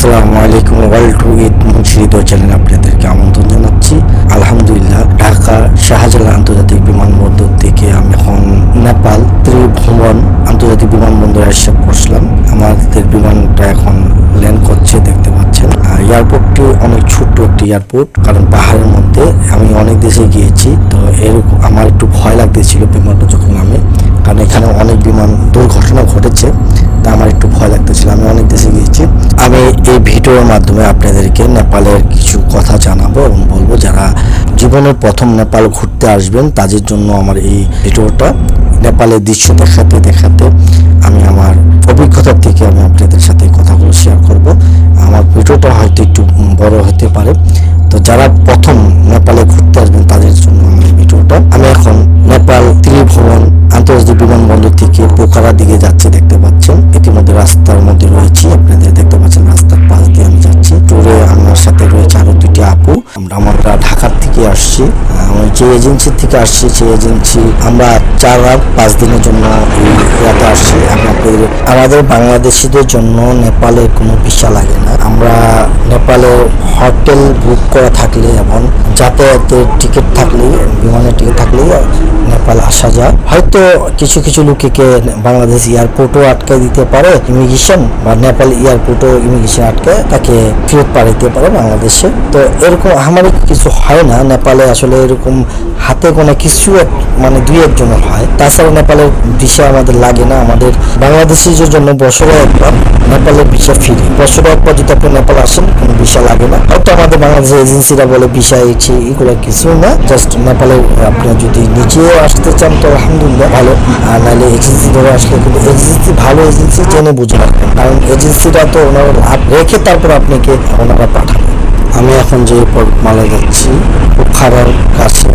আসসালামু আলাইকুম ওয়ার্ল্ড টু ঈদ মুন্সিদ চ্যানেল আপনাদেরকে আমন্ত্রণ জানাচ্ছি। আলহামদুলিল্লাহ, ঢাকা শাহজালাল আন্তর্জাতিক বিমানবন্দর থেকে আমি এখন নেপাল ত্রিভুবন আন্তর্জাতিক বিমানবন্দরে এসে পৌঁছলাম। আমাদের বিমানটা এখন ল্যান্ড করছে, দেখতে পাচ্ছেন। এয়ারপোর্টটি অনেক ছোট্ট একটি এয়ারপোর্ট, কারণ পাহাড়ের মধ্যে আমি অনেক দেশে গিয়েছি। তো এরকম আমার একটু ভয় লাগতেছিল বিমানটা যখন আমি কারণ এখানে অনেক বিমান দুর্ঘটনা ঘটেছে, তা আমার একটু ভয় লাগতেছিল। আমি অনেক দেশে গিয়েছি। আমি এই ভিডিওর মাধ্যমে আপনাদেরকে নেপালের কিছু কথা জানাব এবং বলব, যারা জীবনের প্রথম নেপাল ঘুরতে আসবেন, তাদের জন্য আমার এই ভিডিওটা নেপালের দৃশ্যতার সাথে দেখাতে আমি আমার যে এজেন্সি থেকে আসছি সেই এজেন্সি আমরা চার রাত পাঁচ দিনের জন্য ইয়াতে আসছি আমি আপনাদের আমাদের বাংলাদেশিদের জন্য নেপালে কোনো ভিসা লাগে না। আমরা নেপালে হোটেল বুক করা থাকলে এবং যাতায়াতের টিকিট থাকলে, বিমানের টিকিট থাকলে নেপাল আসা যায়। হয়তো কিছু কিছু লোককে বাংলাদেশ এয়ারপোর্টও আটকে দিতে পারে, ইমিগ্রেশন বা নেপাল এয়ারপোর্টও ইমিগ্রেশন আটকে তাকে ফেরত পাঠাইতে পারে বাংলাদেশে। তো এরকম আমার কিছু হয় না। নেপালে আসলে এরকম হাতে কোনো কিছু মানে দুই একজনের হয়। তাছাড়া নেপালের ভিসা আমাদের লাগে না। আমাদের বাংলাদেশিদের জন্য বছরে একবার নেপালের ভিসা ফ্রি। বছরে একবার যদি আপনি নেপাল আসেন, কোনো ভিসা লাগে না। হয়তো আমাদের বাংলাদেশের এজেন্সিরা বলে ভিসা এইছি এগুলো কিছু না। জাস্ট নেপালে আপনি যদি নিজে আসতে চান, তো আলহামদুলিল্লাহ ভালো। আর নাহলে এজেন্সি ধরে আসলে কিন্তু এজেন্সি, ভালো এজেন্সি জেনে বুঝে রাখবেন। কারণ এজেন্সিরা তো ওনারা রেখে তারপর আপনাকে ওনারা পাঠাবে। আমি এখন যে পর্বতমালায় যাচ্ছি পোখারার কাছে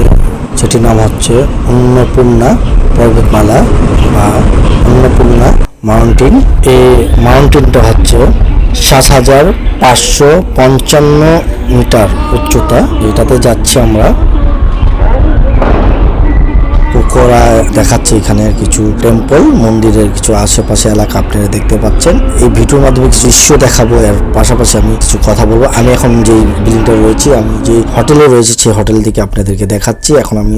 সেটির নাম হচ্ছে অন্নপূর্ণা পর্বতমালা বা অন্নপূর্ণা মাউন্টেন। এই মাউন্টেনটা হচ্ছে সাত হাজার পাঁচশো পঞ্চান্ন মিটার উচ্চতা এটাতে যাচ্ছি আমরা পোকরা দেখাচ্ছে এখানে কিছু টেম্পল মন্দিরের কিছু আশেপাশে এলাকা আপনারা দেখতে পাচ্ছেন। এই ভিডিওর মাধ্যমে কিছু দৃশ্য দেখাবো, এর পাশাপাশি আমি কিছু কথা বলব। আমি এখন যে বিল্ডিংটা রয়েছি, আমি যে হোটেলে রয়েছি, সেই হোটেল থেকে আপনাদেরকে দেখাচ্ছি। এখন আমি,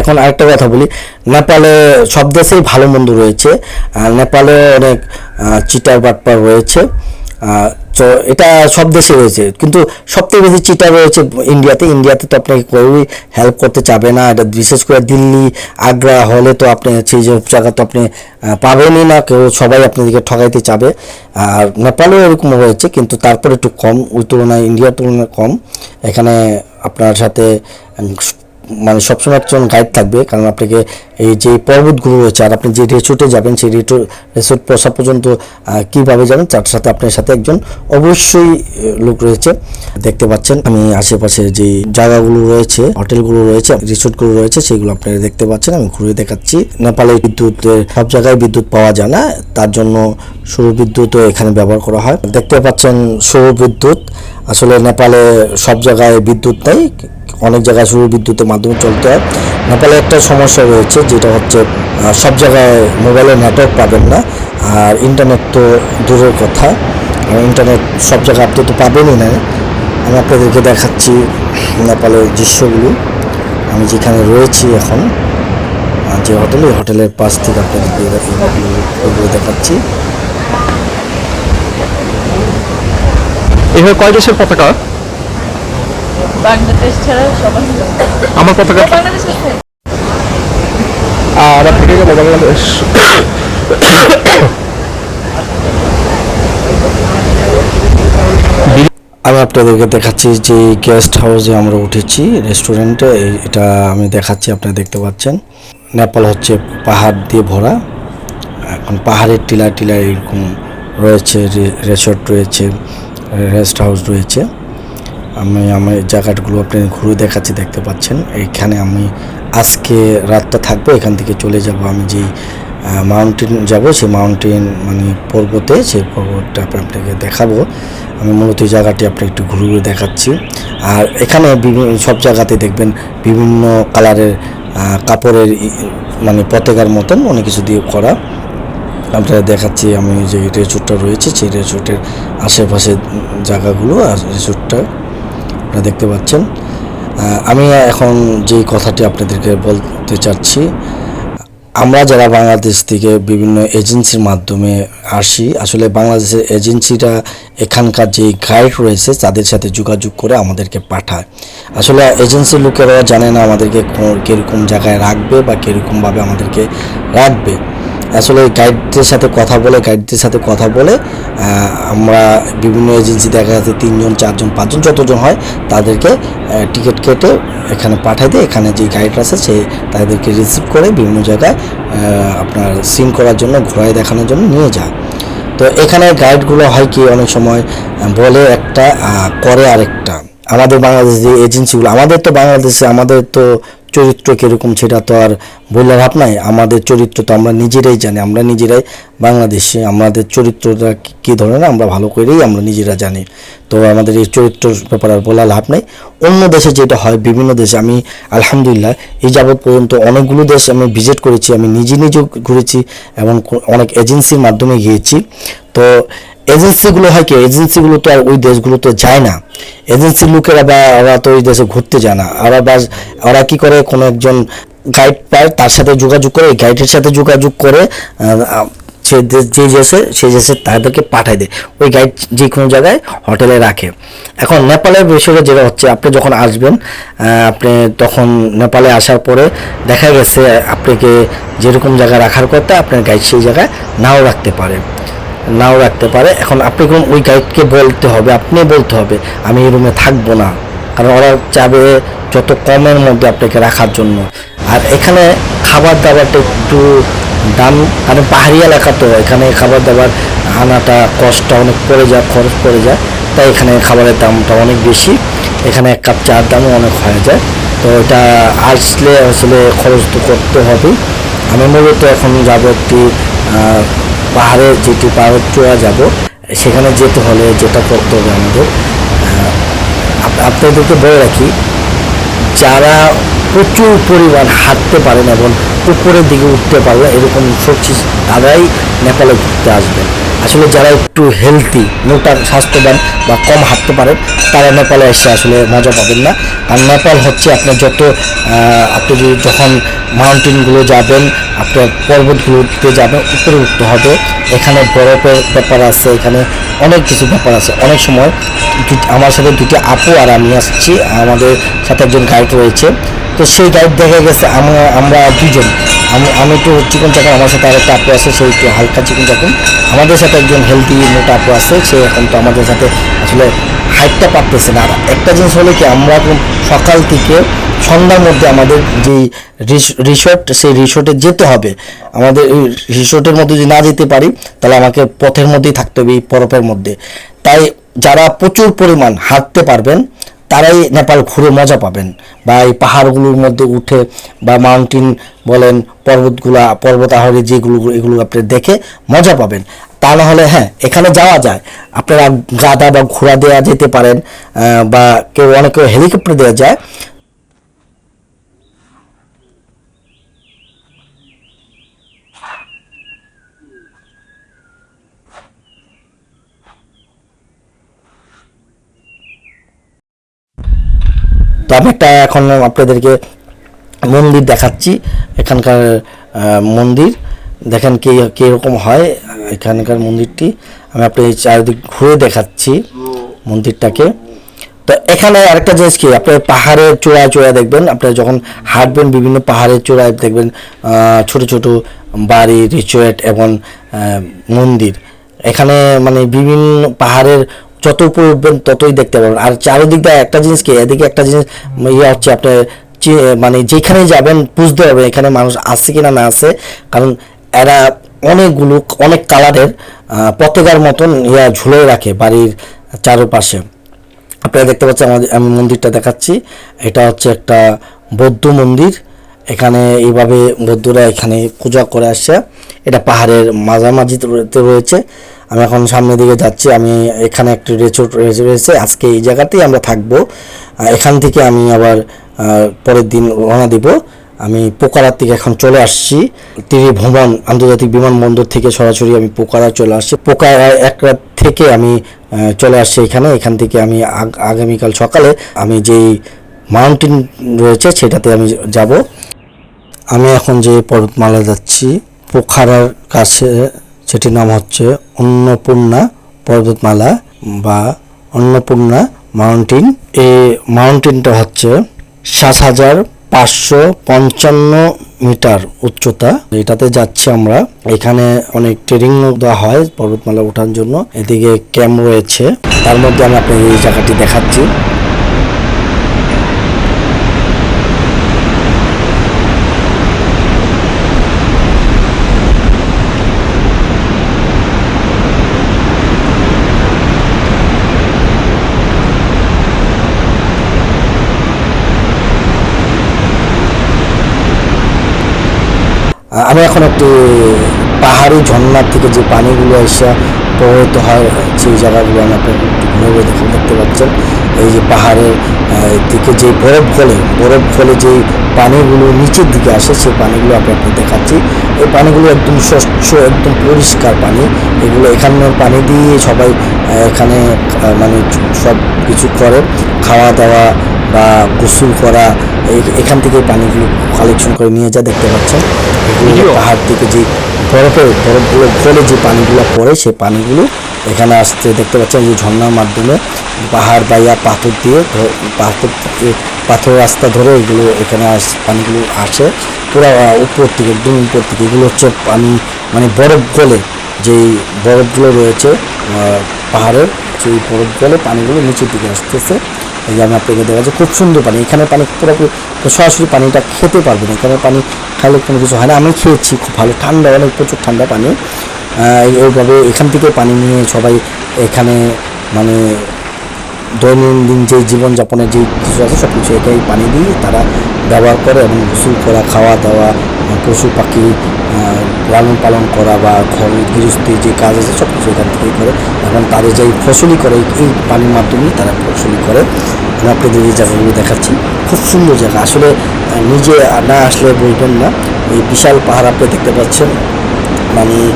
এখন আরেকটা কথা বলি। নেপালে সব দেশেই ভালো মন্দ রয়েছে। নেপালে অনেক চিটার বাটপার রয়েছে। এটা সব দেশে রয়েছে। কিন্তু সবথেকে বেশি চিটা রয়েছে ইন্ডিয়াতে ইন্ডিয়াতে তো আপনাকে কেউই হেল্প করতে চাবে না। এটা বিশেষ করে দিল্লি, আগ্রা হলে তো আপনি সেই সব জায়গা তো আপনি পাবেনই না। কেউ সবাই আপনাদেরকে ঠকাইতে চাবে। আর নেপালেও এরকম হয়েছে। কিন্তু তারপরে একটু কম ওই তুলনায় ইন্ডিয়ার তুলনায় কম। এখানে আপনার সাথে মানে সবসময় একজন গাইড থাকবে, কারণ আপনাকে এই যে পর্বতগুলো রয়েছে আর আপনি যে রিসোর্টে যাবেন, সেই রিটো রিসোর্ট পৌঁছা পর্যন্ত কীভাবে যাবেন, তার সাথে আপনার সাথে একজন অবশ্যই লোক রয়েছে। দেখতে পাচ্ছেন, আমি আশেপাশে যে জায়গাগুলো রয়েছে হোটেলগুলো রয়েছে রিসোর্টগুলো রয়েছে, সেগুলো আপনারা দেখতে পাচ্ছেন, আমি ঘুরে দেখাচ্ছি। নেপালে বিদ্যুৎ সব জায়গায় বিদ্যুৎ পাওয়া যায় না, তার জন্য সৌর বিদ্যুৎও এখানে ব্যবহার করা হয়। দেখতে পাচ্ছেন সৌর বিদ্যুৎ, আসলে নেপালে সব জায়গায় বিদ্যুৎ নেই অনেক জায়গায় সৌর বিদ্যুতের মাধ্যমে চলতে হয়। নেপালে একটা সমস্যা রয়েছে, যেটা হচ্ছে সব জায়গায় মোবাইলে নেটওয়ার্ক পাবেন না। আর ইন্টারনেট তো দূরের কথা। ইন্টারনেট সব জায়গায় আপনি তো পাবেনই না। আমি আপনাদেরকে দেখাচ্ছি নেপালের দৃশ্যগুলো। আমি যেখানে রয়েছি এখন যে হোটেল ওই হোটেলের পাশ থেকে আপনাদেরকে দেখাচ্ছি। এভাবে কয় দেশের পতাকা? বাংলাদেশ ছাড়া সবাই আমার বাংলাদেশ আছে। আর থেকে গেল বাংলাদেশ? আমি আপনাদেরকে দেখাচ্ছি যে গেস্ট হাউসে আমরা উঠেছি রেস্টুরেন্টে। এটা আমি দেখাচ্ছি আপনারা দেখতে পাচ্ছেন। নেপাল হচ্ছে পাহাড় দিয়ে ভরা। এখন পাহাড়ের টিলা টিলা এরকম রয়েছে রেসর্ট রয়েছে রেস্ট হাউস রয়েছে। আমি আমার জায়গাগুলো আপনি ঘুরে দেখাচ্ছি, দেখতে পাচ্ছেন। এইখানে আমি আজকে রাতটা থাকব, এখান থেকে চলে যাব আমি যেই মাউন্টেন যাব, সেই মাউন্টেন মানে পর্বতে, সেই পর্বতটা আপনাকে দেখাবো। আমি মূলত এই জায়গাটি আপনি একটু ঘুরে ঘুরে দেখাচ্ছি। আর এখানে বিভিন্ন, সব জায়গাতে দেখবেন বিভিন্ন কালারের কাপড়ের মানে পতাকার মতন অনেক কিছু দিয়ে করা। আপনারা দেখাচ্ছি আমি যে রেচুরটা রয়েছে, সেই রেচুরটের আশেপাশের জায়গাগুলো আর রেচুরটা আপনারা দেখতে পাচ্ছেন। আমি এখন যেই কথাটি আপনাদেরকে বলতে চাচ্ছি, আমরা যারা বাংলাদেশ থেকে বিভিন্ন এজেন্সির মাধ্যমে আসি, আসলে বাংলাদেশের এজেন্সিরা এখানকার যে গাইড রয়েছে, তাদের সাথে যোগাযোগ করে আমাদেরকে পাঠায়। আসলে এজেন্সির লোকেরাও জানে না আমাদেরকে কীরকম জায়গায় রাখবে বা কীরকমভাবে আমাদেরকে রাখবে। আসলে গাইডদের সাথে কথা বলে গাইডদের সাথে কথা বলে আমরা বিভিন্ন এজেন্সি দেখা যাচ্ছে তিনজন, চারজন, পাঁচজন যতজন হয় তাদেরকে টিকিট কেটে এখানে পাঠাই দেয় এখানে যে গাইড আছে সে তাদেরকে রিসিভ করে বিভিন্ন জায়গায় আপনার সিন করার জন্য ঘোরায় দেখানোর জন্য নিয়ে যায়। তো এখানে গাইডগুলো হয় কি? অনেক সময় বলে একটা করে আরেকটা। আমাদের বাংলাদেশ যে এজেন্সিগুলো আমাদের তো বাংলাদেশে, আমাদের তো চরিত্র কীরকম সেটা তো আর বললে ভাব নাই। আমাদের চরিত্র তো আমরা নিজেরাই জানি, আমরা নিজেরাই বাংলাদেশে, আমাদের চরিত্রটা কী ধরনের আমরা ভালো করেই আমরা নিজেরা জানি। তো আমাদের এই চরিত্রের ব্যাপারে আর বলা লাভ নাই। অন্য দেশে যেটা হয়, বিভিন্ন দেশে আমি আলহামদুলিল্লাহ এই যাবৎ পর্যন্ত অনেকগুলো দেশ আমি ভিজিট করেছি, আমি নিজে নিজেও ঘুরেছি এবং অনেক এজেন্সির মাধ্যমে গিয়েছি। তো এজেন্সিগুলো হয় কি, এজেন্সিগুলো তো আর ওই দেশগুলোতে যায় না। এজেন্সির লোকেরা বা ওরা তো ওই দেশে ঘুরতে যায় না। ওরা বাস ওরা কী করে, কোনো একজন গাইড পায়, তার সাথে যোগাযোগ করে গাইডের সাথে যোগাযোগ করে সে দেশ যে দেশে সেই দেশে তাদেরকে পাঠায় দেয়। ওই গাইড যে কোনো জায়গায় হোটেলে রাখে। এখন নেপালের বিষয়ে যেটা হচ্ছে, আপনি যখন আসবেন আপনি তখন নেপালে আসার পরে দেখা গেছে, আপনাকে যেরকম জায়গায় রাখার কথা, আপনার গাইড সেই জায়গায় নাও রাখতে পারে। নাও রাখতে পারে। এখন আপনি কোন ওই গাইডকে বলতে হবে, আপনি বলতে হবে, আমি এই রুমে থাকব না। কারণ ওরা চাবে যত কমের মধ্যে আপনাকে রাখার জন্য। আর এখানে খাবার দাবারটা একটু দাম, কারণ পাহাড়ি এলাকা তো, এখানে খাবার দাবার আনাটা কষ্ট অনেক পড়ে যায়, খরচ পড়ে যায়। তাই এখানে খাবারের দামটা অনেক বেশি। এখানে এক কাপ চার দামও অনেক হয়ে যায়। তো এটা আসলে আসলে খরচ তো করতে হবে আমি মূলত এখন যাব একটি পাহাড়ে যেটি পাহাড় চোয়া যাব, সেখানে যেতে হলে যেটা করতে হবে আমাদের আপনাদেরকে বলে রাখি, যারা প্রচুর পরিমাণ হাঁটতে পারেন এবং উপরের দিকে উঠতে পারবে এরকম সবজি, তারাই নেপালে ঘুরতে আসবেন। আসলে যারা একটু হেলদি মোটা স্বাস্থ্যবান বা কম হাঁটতে পারেন তারা নেপালে এসে আসলে মজা পাবেন না। আর নেপাল হচ্ছে আপনার যত আপনি যদি যখন মাউন্টেনগুলো যাবেন, আপনার পর্বতগুলোতে যাবেন, উপরে উঠতে হবে। এখানে বরফের ব্যাপার আছে, এখানে অনেক কিছু ব্যাপার আছে। অনেক সময় আমার সাথে দুটি আপু আর আমি আসছি, আমাদের সাথে একজন গাইড রয়েছে। তো সেই গাইড দেখা গেছে আমরা আমরা দুজন। আমি আমি একটু চিকন চাকন আমার সাথে আরেকটা আপু আছে সে একটু হালকা চিকন চাকন আমাদের সাথে একজন হেলদি মোটা আপু আছে, সে এখন তো আমাদের সাথে আসলে হাইটটা পারতেছে না। আর একটা জিনিস হলো কি, আমরা এখন সকাল থেকে সন্ধ্যার মধ্যে আমাদের যে রিসোর্ট সেই রিসোর্টে যেতে হবে। আমাদের রিসোর্টের মধ্যে যদি না যেতে পারি, তাহলে আমাকে পথের মধ্যেই থাকতে হবে, এই বরফের মধ্যে। তাই যারা প্রচুর পরিমাণ হাঁটতে পারবেন তারাই নেপাল ঘুরে মজা পাবেন। বা এই পাহাড়গুলোর মধ্যে উঠে বা মাউন্টেন বলেন, পর্বতগুলা পর্বত আহরে যেগুলো, এগুলো আপনি দেখে মজা পাবেন। তা না হলে হ্যাঁ এখানে যাওয়া যায়। আপনারা গাদা বা ঘোড়া দেওয়া যেতে পারেন বা কেউ অনেকে হেলিকপ্টার দেওয়া যায়। তো আমি একটা এখন আপনাদেরকে মন্দির দেখাচ্ছি। এখানকার মন্দির। দেখেন কি, কীরকম হয় এখানকার মন্দিরটি। আমি আপনি চারিদিক ঘুরে দেখাচ্ছি মন্দিরটাকে। তো এখানে আরেকটা জিনিস কি? আপনি পাহাড়ের চূড়ায় চূড়ায় দেখবেন। আপনি যখন হাঁটবেন, বিভিন্ন পাহাড়ের চূড়ায় দেখবেন ছোট ছোট বাড়ি রিচুয়েট এবং মন্দির। এখানে মানে বিভিন্ন পাহাড়ের যত উপরে উঠবেন ততই দেখতে পাবেন। আর চারিদিক দিয়ে একটা জিনিস কি? এদিকে একটা জিনিস ইয়ে হচ্ছে আপনার মানে যেখানে যাবেন বুঝতে হবে এখানে মানুষ আছে কিনা না আছে। কারণ এরা অনেকগুলো, অনেক কালারের পতাকার মতন ইয়া ঝুলে রাখে বাড়ির চারপাশে। আপনারা দেখতে পাচ্ছেন আমাদের, আমি মন্দিরটা দেখাচ্ছি। এটা হচ্ছে একটা বৌদ্ধ মন্দির। এখানে এইভাবে বৌদ্ধরা এখানে পূজা করে আসছে এটা পাহাড়ের মাঝামাঝিতে রয়েছে। আমি এখন সামনের দিকে যাচ্ছি, আমি এখানে একটি রেচোর্ট রয়েছে আজকে এই জায়গাতেই আমরা থাকব। এখান থেকে আমি আবার পরের দিন রওনা দিব। আমি পোকারার থেকে এখন চলে আসছি। তিনি ভ্রমণ, আন্তর্জাতিক বিমানবন্দর থেকে সরাসরি আমি পোকারা চলে আসছি। পোকারা এক রাত থেকে আমি চলে আসছি এখানে। এখান থেকে আমি আগ- আগামীকাল সকালে আমি যেই মাউন্টেন রয়েছে, সেটাতে আমি যাব। আমি এখন যে পর্বতমালা যাচ্ছি, পোখারার কাছে সেটির নাম হচ্ছে অন্নপূর্ণা পর্বতমালা বা অন্নপূর্ণা মাউন্টেন। এই মাউন্টেনটা হচ্ছে সাত হাজার পাঁচশো পঞ্চান্ন মিটার উচ্চতা। এটাতে যাচ্ছি আমরা। এখানে অনেক ট্রেনিং দেওয়া হয় পর্বতমালা ওঠার জন্য। এদিকে ক্যাম্প রয়েছে। তার মধ্যে আমি আপনাকে এই জায়গাটি দেখাচ্ছি। আমি এখন একটি পাহাড়ি ঝর্ণার থেকে যে পানিগুলো এসে প্রবাহিত হয়, সেই জায়গাগুলো আমি আপনাকে ঘুরে দেখে দেখতে পাচ্ছেন। এই যে পাহাড়ের দিকে যে বরফ ফলে বরফ ফলে যে পানিগুলো নিচের দিকে আসে, সেই পানিগুলো আপনাকে দেখাচ্ছি। এই পানিগুলো একদম স্বচ্ছ, একদম পরিষ্কার পানি। এগুলো এখানের পানি দিয়ে সবাই এখানে মানে সব কিছু করে। খাওয়া দাওয়া বা গোসল করা এই- এখান থেকে পানিগুলো কালেকশন করে নিয়ে যা দেখতে পাচ্ছেন। এগুলো পাহাড় থেকে যে বরফে বরফগুলো গলে যে পানিগুলো পড়ে সেই পানিগুলো এখানে আসতে দেখতে পাচ্ছেন যে ঝর্ণার মাধ্যমে পাহাড় বাইয়া পাথর দিয়ে পাথর থেকে- পাথর রাস্তা ধরে এগুলো এখানে আস পানিগুলো আসে। পুরো উপর থেকে একদম উপর থেকে। এগুলো হচ্ছে পানি মানে বরফ গলে যেই বরফগুলো রয়েছে পাহাড়ের সেই বরফ গলে পানিগুলো নিচের দিকে আসতেছে। এই যে আমি আপনাকে দেখা যাচ্ছে খুব সুন্দর পানি। এখানে পানি পুরোপুরি সরাসরি পানিটা খেতে পারবেন এখানে পানি খাইলে কোনো কিছু হয় না। আমি খেয়েছি, খুব ভালো। ঠান্ডা, অনেক প্রচুর ঠান্ডা পানি। এইভাবে এখান থেকে পানি নিয়ে সবাই এখানে মানে দৈনন্দিন যে জীবনযাপনের যে কিছু আছে সব কিছু এটাই পানি দিয়ে তারা ব্যবহার করে এবং গোসল করা, খাওয়া দাওয়া, পশু পাখি লালন পালন করা বা ঘর, গৃহস্থী যে কাজ আছে সব কিছু এখান থেকেই করে। এবং তাদের যে ফসলি করে, এই- পানির মাধ্যমেই তারা ফসলি করে। আমি আপনাদের এই জায়গাগুলো দেখাচ্ছি। খুব সুন্দর জায়গা। আসলে নিজে না আসলে বুঝবেন না। এই বিশাল পাহাড় আপনি দেখতে পাচ্ছেন। মানে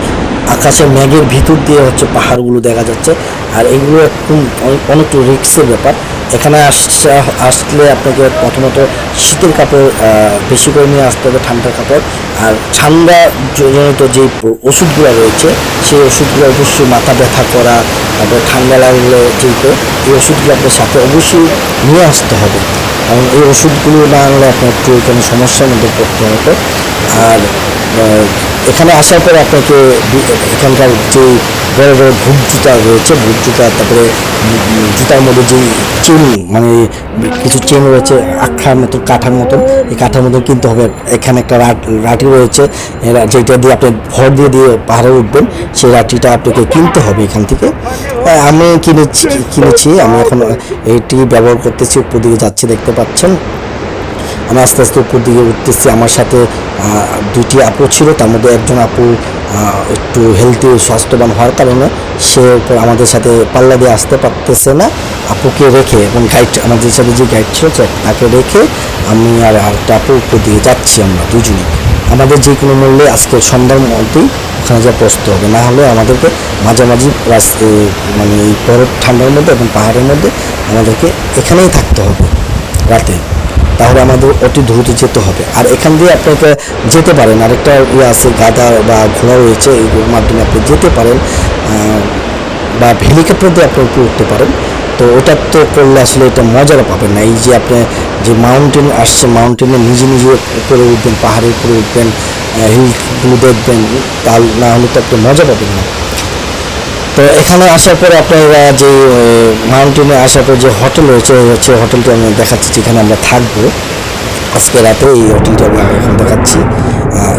আকাশে মেঘের ভিতর দিয়ে হচ্ছে পাহাড়গুলো দেখা যাচ্ছে। আর এগুলো একদম অনেক অনেকটা রিক্সের ব্যাপার। এখানে আসছে, আসলে আপনাকে প্রথমত শীতের কাপড় বেশি করে নিয়ে আসতে হবে ঠান্ডার কাপড়। আর ঠান্ডা জনিত যে ওষুধগুলো রয়েছে, সেই ওষুধগুলো অবশ্যই মাথা ব্যথা করা, তারপর ঠান্ডা লাগলে যেগুলো এই ওষুধগুলো আপনার সাথে অবশ্যই নিয়ে আসতে হবে। কারণ এই ওষুধগুলো না আনলে আপনার একটু এখানে সমস্যার মধ্যে পড়তে হতো আর এখানে আসার পরে আপনাকে এখানকার যে বড় বড় ভুট জুতা রয়েছে ভুট জুতা, তারপরে জুতার মধ্যে যে চেন মানে কিছু চেন রয়েছে আখার মতো, কাঠার মতন, এই কাঠার মতন কিনতে হবে। এখানে একটা রাট রয়েছে যেটা দিয়ে আপনি ভর দিয়ে দিয়ে পাহাড়ে উঠবেন, সেই রাটিটা আপনাকে কিনতে হবে এখান থেকে। আমি কিনেছি কিনেছি, আমি এখন এইটি ব্যবহার করতেছি, উপর দিকে যাচ্ছি, দেখতে পাচ্ছেন। আমি আস্তে আস্তে উপর দিকে উঠতেছি। আমার সাথে দুইটি আপু ছিল, তার মধ্যে একজন আপু একটু হেলদি স্বাস্থ্যবান হওয়ার কারণে সে আমাদের সাথে পাল্লা দিয়ে আসতে পারতেছে না। আপুকে রেখে এবং গাইড আমাদের সাথে যে গাইড ছিল তাকে রেখে আমি আর আরেকটা আপু উপর দিকে যাচ্ছি আমরা দুজনে। আমাদের যে কোনো মূল্যে আজকে সন্ধ্যার মধ্যেই ওখানে যা পৌঁছতে হবে। না হলে আমাদেরকে মাঝামাঝি মানে এই বরফ ঠান্ডার মধ্যে এবং পাহাড়ের মধ্যে আমাদেরকে এখানেই থাকতে হবে রাতে। তাহলে আমাদের অতি দ্রুত যেতে হবে। আর এখান দিয়ে আপনাকে যেতে পারেন। আরেকটা ইয়ে আছে, গাদা বা ঘোড়া রয়েছে এইগুলোর মাধ্যমে আপনি যেতে পারেন বা হেলিকপ্টার দিয়ে আপনি উপরে উঠতে পারেন। তো ওটা তো করলে আসলে এটা মজাটা পাবেন না। এই যে আপনি যে মাউন্টেন আসছে মাউন্টেনে নিজে নিজে উপরে উঠবেন, পাহাড়ের উপরে উঠবেন হিলগুলো দেখবেন, তাহলে না হলে তো আপনি মজা পাবেন না। তো এখানে আসার পরে আপনারা যে মাউন্টেনে আসার পর যে হোটেল রয়েছে ওই হচ্ছে হোটেলটি আমি দেখাচ্ছি যেখানে আমরা থাকব। আজকে রাতে এই হোটেলটি আমি এখন দেখাচ্ছি।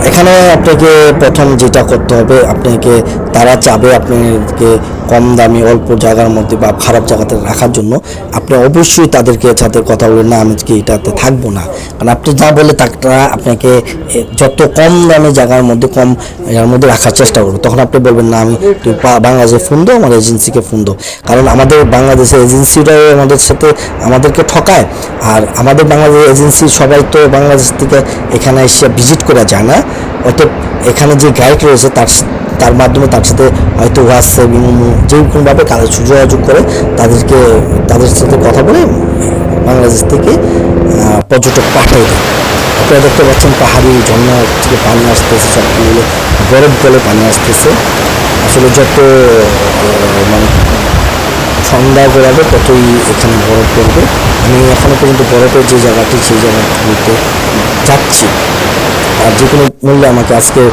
এখানে আপনাকে প্রথম যেটা করতে হবে, আপনাকে তারা চাবে আপনাকে কম দামি, অল্প জায়গার মধ্যে বা খারাপ জায়গাতে রাখার জন্য আপনি অবশ্যই তাদেরকে সাথে কথা বলবেন, না, আমি কি এটাতে থাকব না। কারণ আপনি যা বলে তারা আপনাকে যত কম দামে জায়গার মধ্যে, কম এর মধ্যে রাখার চেষ্টা করব। তখন আপনি বলবেন, না, আমি তুই বাংলাদেশে ফোন দাও, আমার এজেন্সিকে ফোন দাও। কারণ আমাদের বাংলাদেশের এজেন্সিরাও আমাদের সাথে আমাদেরকে ঠকায়। আর আমাদের বাংলাদেশ এজেন্সি সবাই তো বাংলাদেশ থেকে এখানে এসে ভিজিট করা যায় না। অতএব এখানে যে গাইড রয়েছে, তার তার মাধ্যমে তার সাথে হয়তো হোয়াটসঅ্যাপ যে কোনোভাবে কাজ যোগাযোগ করে তাদেরকে, তাদের সাথে কথা বলে বাংলাদেশ থেকে পর্যটক পাঠিয়ে। দেয় আপনারা দেখতে পাচ্ছেন পাহাড়ি ঝর্ণা থেকে পানি আসতেছে, সবগুলো বরফ গলে পানি আসতেছে। আসলে যত মানে সন্ধ্যা গড়াবে ততই এখানে বরফ পড়বে। আমি এখনও পর্যন্ত বরফের যে জায়গাটি, সেই জায়গাটিতে যাচ্ছি। আর যে কোনো মূল্যে আমাকে আজকে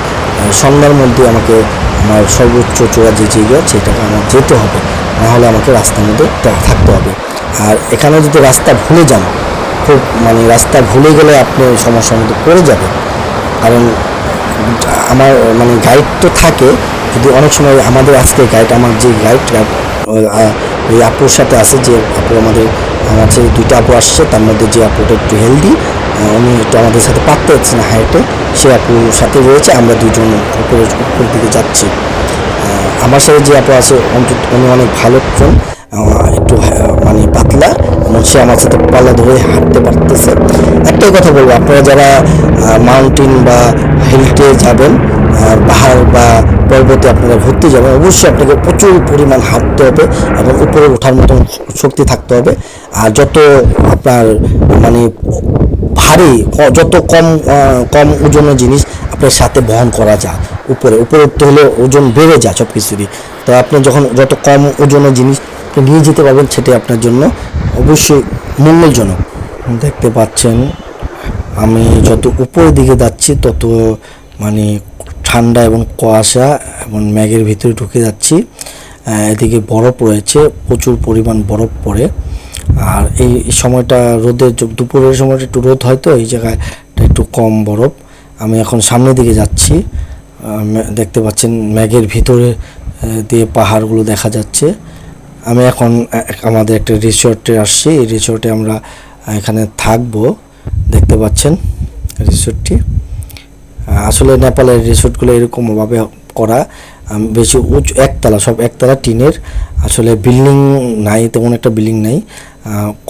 সন্ধ্যার মধ্যে আমাকে আমার সর্বোচ্চ চূড়া যে জায়গা সেটাকে আমার যেতে হবে। নাহলে আমাকে রাস্তার মধ্যে থাকতে হবে। আর এখানে যদি রাস্তা ভুলে যান, খুব মানে রাস্তা ভুলে গেলে আপনি সমস্যার মধ্যে পড়ে যাবেন। কারণ আমার মানে গাইড তো থাকে যদি অনেক সময় আমাদের আজকে গাইড আমার যে গাইড ওই আপুর সাথে আছে যে আপু আমাদের, আমার যে দুইটা আপু আসছে, তার মধ্যে যে আপুটা একটু হেলদি উনি একটু আমাদের সাথে পারতে যাচ্ছে না হাইটে। সে আপুর সাথে রয়েছে, আমরা দুজন উপরে উপর দিকে যাচ্ছি। আমার সাথে যে আপু আছে, অন্তত উনি অনেক ভালো একজন একটু মানে পাতলা, এবং সে আমার সাথে পাল্লা ধরে হাঁটতে পারতেছে। একটাই কথা বলব, আপনারা যারা মাউন্টেন বা হিলটে যাবেন পাহাড় বা পর্বতে আপনারা ঘুরতে যাবেন, অবশ্যই আপনাকে প্রচুর পরিমাণ হাঁটতে হবে এবং উপরে ওঠার মতন শক্তি থাকতে হবে। আর যত আপনার মানে ভারী যত কম কম ওজনের জিনিস আপনার সাথে বহন করা যায়, উপরে উপরে উঠতে হলে ওজন বেড়ে যায় সব কিছুরই তো আপনি যখন যত কম ওজনের জিনিস নিয়ে যেতে পারবেন, সেটাই আপনার জন্য অবশ্যই মঙ্গলজনক দেখতে পাচ্ছেন, আমি যত উপরের দিকে যাচ্ছি, তত মানে ঠান্ডা এবং কুয়াশা এবং ম্যাগের ভিতরে ঢুকে যাচ্ছি। এদিকে বরফ রয়েছে, প্রচুর পরিমাণ বরফ পড়ে। আর এই সময়টা রোদের দুপুরের সময়টা একটু রোদ হয় তো, এই জায়গায় একটু কম বরফ। আমি এখন সামনের দিকে যাচ্ছি। দেখতে পাচ্ছেন ম্যাগের ভিতরে দিয়ে পাহাড়গুলো দেখা যাচ্ছে। আমি এখন আমাদের একটা রিসোর্টে আসছি। এই রিসোর্টে আমরা এখানে থাকব। দেখতে পাচ্ছেন রিসোর্টটি। আসলে নেপালের রিসোর্টগুলো এরকমভাবে করা বেশি উঁচু, একতলা, সব একতলা টিনের। আসলে বিল্ডিং নাই, তেমন একটা বিল্ডিং নাই।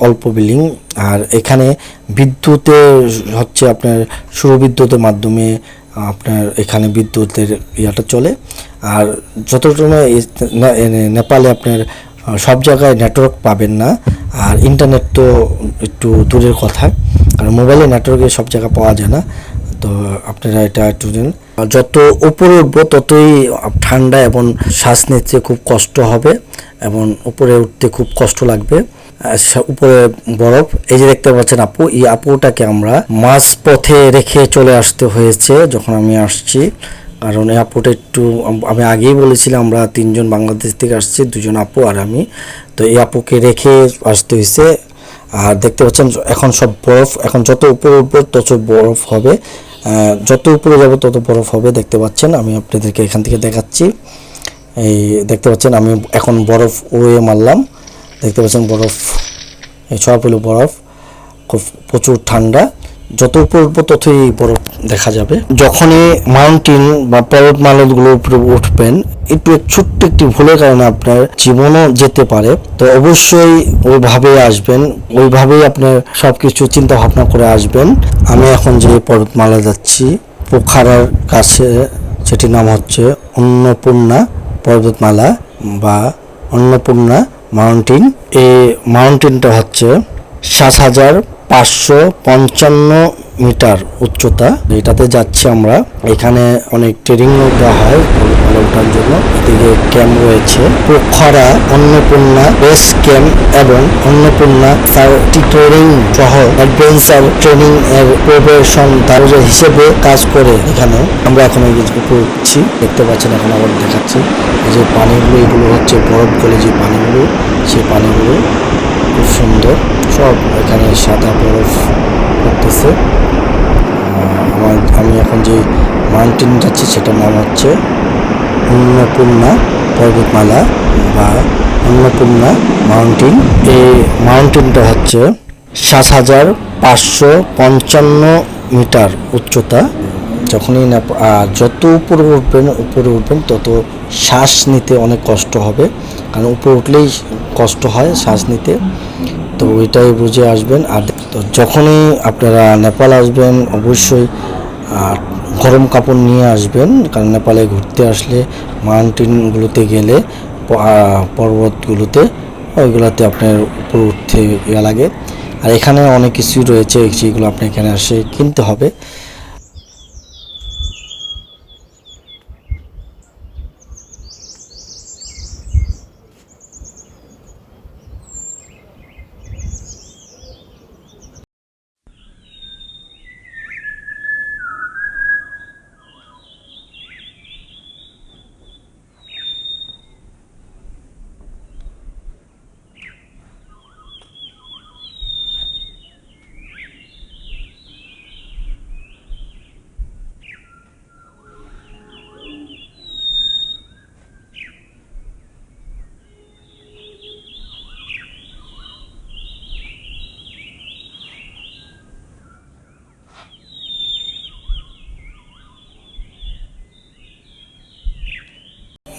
অল্প বিলিং। আর এখানে বিদ্যুতের হচ্ছে আপনার সৌরবিদ্যুতের মাধ্যমে আপনার এখানে বিদ্যুতের ইয়াটা চলে। আর যতটা নেপালে আপনার সব জায়গায় নেটওয়ার্ক পাবেন না। আর ইন্টারনেট তো একটু দূরের কথা। আর মোবাইলে নেটওয়ার্কে সব জায়গায় পাওয়া যায় না। তো আপনারা এটা একটু যত উপরে উঠবো, ততই ঠান্ডা এবং শ্বাস নিতে খুব কষ্ট হবে এবং উপরে উঠতে খুব কষ্ট লাগবে। উপরে বরফ। এই যে দেখতে পাচ্ছেন আপু, এই আপুটাকে আমরা মাঝ পথে রেখে চলে আসতে হয়েছে যখন আমি আসছি। কারণ এই আপুটা একটু, আমি আগেই বলেছিলাম আমরা তিনজন বাংলাদেশ থেকে আসছি, দুজন আপু আর আমি। তো এই আপুকে রেখে আসতে হয়েছে। আর দেখতে পাচ্ছেন, এখন সব বরফ, এখন যত উপরে উপর তত বরফ হবে। যত উপরে যাবে, তত বরফ হবে, দেখতে পাচ্ছেন। আমি আপনাদেরকে এখান থেকে দেখাচ্ছি। এই দেখতে পাচ্ছেন, আমি এখন বরফ উড়িয়ে মারলাম। দেখতে পাচ্ছেন বরফ, এই সব হলো বরফ, খুব প্রচুর ঠান্ডা। যত উপর উঠবো ততই বরফ দেখা যাবে। যখনই মাউন্টেন বা পর্বত পর্বতমালাগুলোর উপরে উঠবেন, একটু ছোট্ট একটি ভুলের কারণে আপনার জীবনও যেতে পারে। তো অবশ্যই ওইভাবেই আসবেন, ওইভাবেই আপনার সব কিছু চিন্তা ভাবনা করে আসবেন। আমি এখন যে পর্বতমালা যাচ্ছি, পোখারার কাছে সেটির নাম হচ্ছে অন্নপূর্ণা পর্বতমালা বা অন্নপূর্ণা মাউন্টেন। এই মাউন্টেনটা হচ্ছে সাত হাজার পাঁচশো পঞ্চান্ন মিটার উচ্চতা। এটাতে যাচ্ছি আমরা। এখানে অনেক ট্রেনিং দেওয়া হয় ওঠার জন্য। এদিকে ক্যাম্প রয়েছে। পোখরা, অন্নপূর্ণা বেস ক্যাম্প এবং অন্নপূর্ণা ট্রেনিং সহ অ্যাডভেঞ্চার ট্রেনিং এর প্রবেশন দারোজা হিসেবে কাজ করে এখানে। আমরা এখন এই উঠছি দেখতে পাচ্ছেন এখন আবার দেখাচ্ছি। যে পানিগুলো, এগুলো হচ্ছে বরফ গলে যে পানিগুলো, সেই পানিগুলো খুব সুন্দর। সব এখানে সাদা বরফ করতেছে আমার, আমি এখন যে মাউন্টেন যাচ্ছি, সেটার নাম হচ্ছে অন্নপূর্ণা পর্বতমালা বা অন্নপূর্ণা মাউন্টেন। এই মাউন্টেনটা হচ্ছে সাত হাজার পাঁচশো পঞ্চান্ন মিটার উচ্চতা। যখনই আর যত উপরে উঠবেন উপরে উঠবেন, তত শ্বাস নিতে অনেক কষ্ট হবে। কারণ উপরে উঠলেই কষ্ট হয় শ্বাস নিতে। তো ওইটাই বুঝে আসবেন। আর তো যখনই আপনারা নেপাল আসবেন, অবশ্যই, আর গরম কাপড় নিয়ে আসবেন। কারণ নেপালে ঘুরতে আসলে মাউন্টেনগুলোতে গেলে পর্বতগুলোতে, ওইগুলোতে আপনার উপর উঠতে ইয়ে লাগে। আর এখানে অনেক কিছুই রয়েছে, যেগুলো আপনি এখানে আসে কিনতে হবে।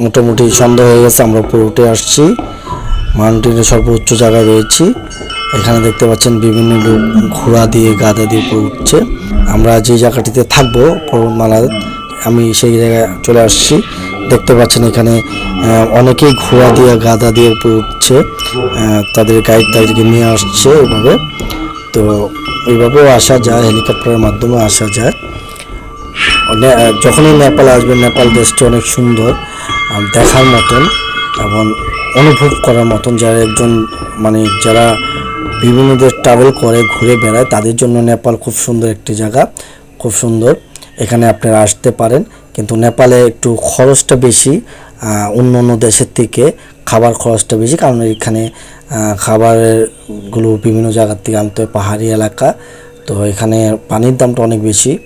মোটামুটি সন্ধ্যা হয়ে গেছে, আমরা উপরে উঠে আসছি। মাউন্টেনের সর্বোচ্চ জায়গায় রয়েছি। এখানে দেখতে পাচ্ছেন বিভিন্ন লোক ঘোড়া দিয়ে গাদা দিয়ে উপরে উঠছে। আমরা যে জায়গাটিতে থাকব পর্বতমালার আমি সেই জায়গায় চলে আসছি। দেখতে পাচ্ছেন এখানে অনেকেই ঘোড়া দিয়ে গাদা দিয়ে উপরে উঠছে। তাদের গাইড তাদেরকে নিয়ে আসছে এভাবে। তো এইভাবেও আসা যায়, হেলিকপ্টারের মাধ্যমে আসা যায়। যখনই নেপাল আসবে নেপাল দেশটি অনেক সুন্দর। দেখার মতন এবং অনুভব করার মতন যারা একজন মানে যারা বিভিন্ন দেশ ট্রাভেল করে ঘুরে বেড়ায় তাদের জন্য নেপাল খুব সুন্দর একটি জায়গা খুব সুন্দর। এখানে আপনারা আসতে পারেন। কিন্তু নেপালে একটু খরচটা বেশি অন্য অন্য দেশের থেকে খাবার খরচটা বেশি কারণ এখানে আহ, খাবারেরগুলো বিভিন্ন জায়গার থেকে আনতে হয় পাহাড়ি এলাকা। তো এখানে পানির দামটা অনেক বেশি।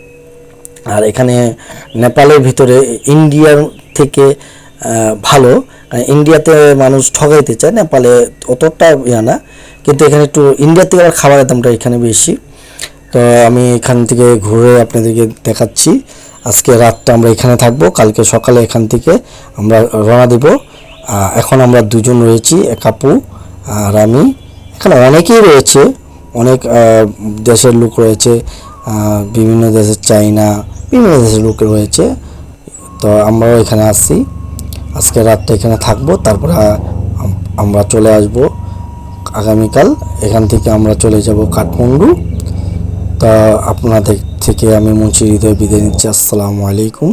আর এখানে নেপালের ভিতরে ইন্ডিয়ার থেকে ভালো। ইন্ডিয়াতে মানুষ ঠগাইতে চায়, নেপালে অতটা ইয়া না। কিন্তু এখানে একটু ইন্ডিয়ার থেকে আবার খাবারের দামটা এখানে বেশি। তো আমি এখান থেকে ঘুরে আপনাদেরকে দেখাচ্ছি। আজকে রাতটা আমরা এখানে থাকব, কালকে সকালে এখান থেকে আমরা রওনা দেব। এখন আমরা দুজন রয়েছি, এক আপু আর আমি। এখানে অনেকেই রয়েছে, অনেক দেশের লোক রয়েছে বিভিন্ন দেশের চাইনা, বিভিন্ন দেশের লোক রয়েছে। তো আমরাও এখানে আসছি আজকে রাতটা এখানে থাকব, তারপরে আমরা চলে আসব আগামীকাল। এখান থেকে আমরা চলে যাব কাঠমান্ডু। তা আপনাদের থেকে আমি মুন্সি হৃদয় বিদায় নিচ্ছি। আসসালামু আলাইকুম।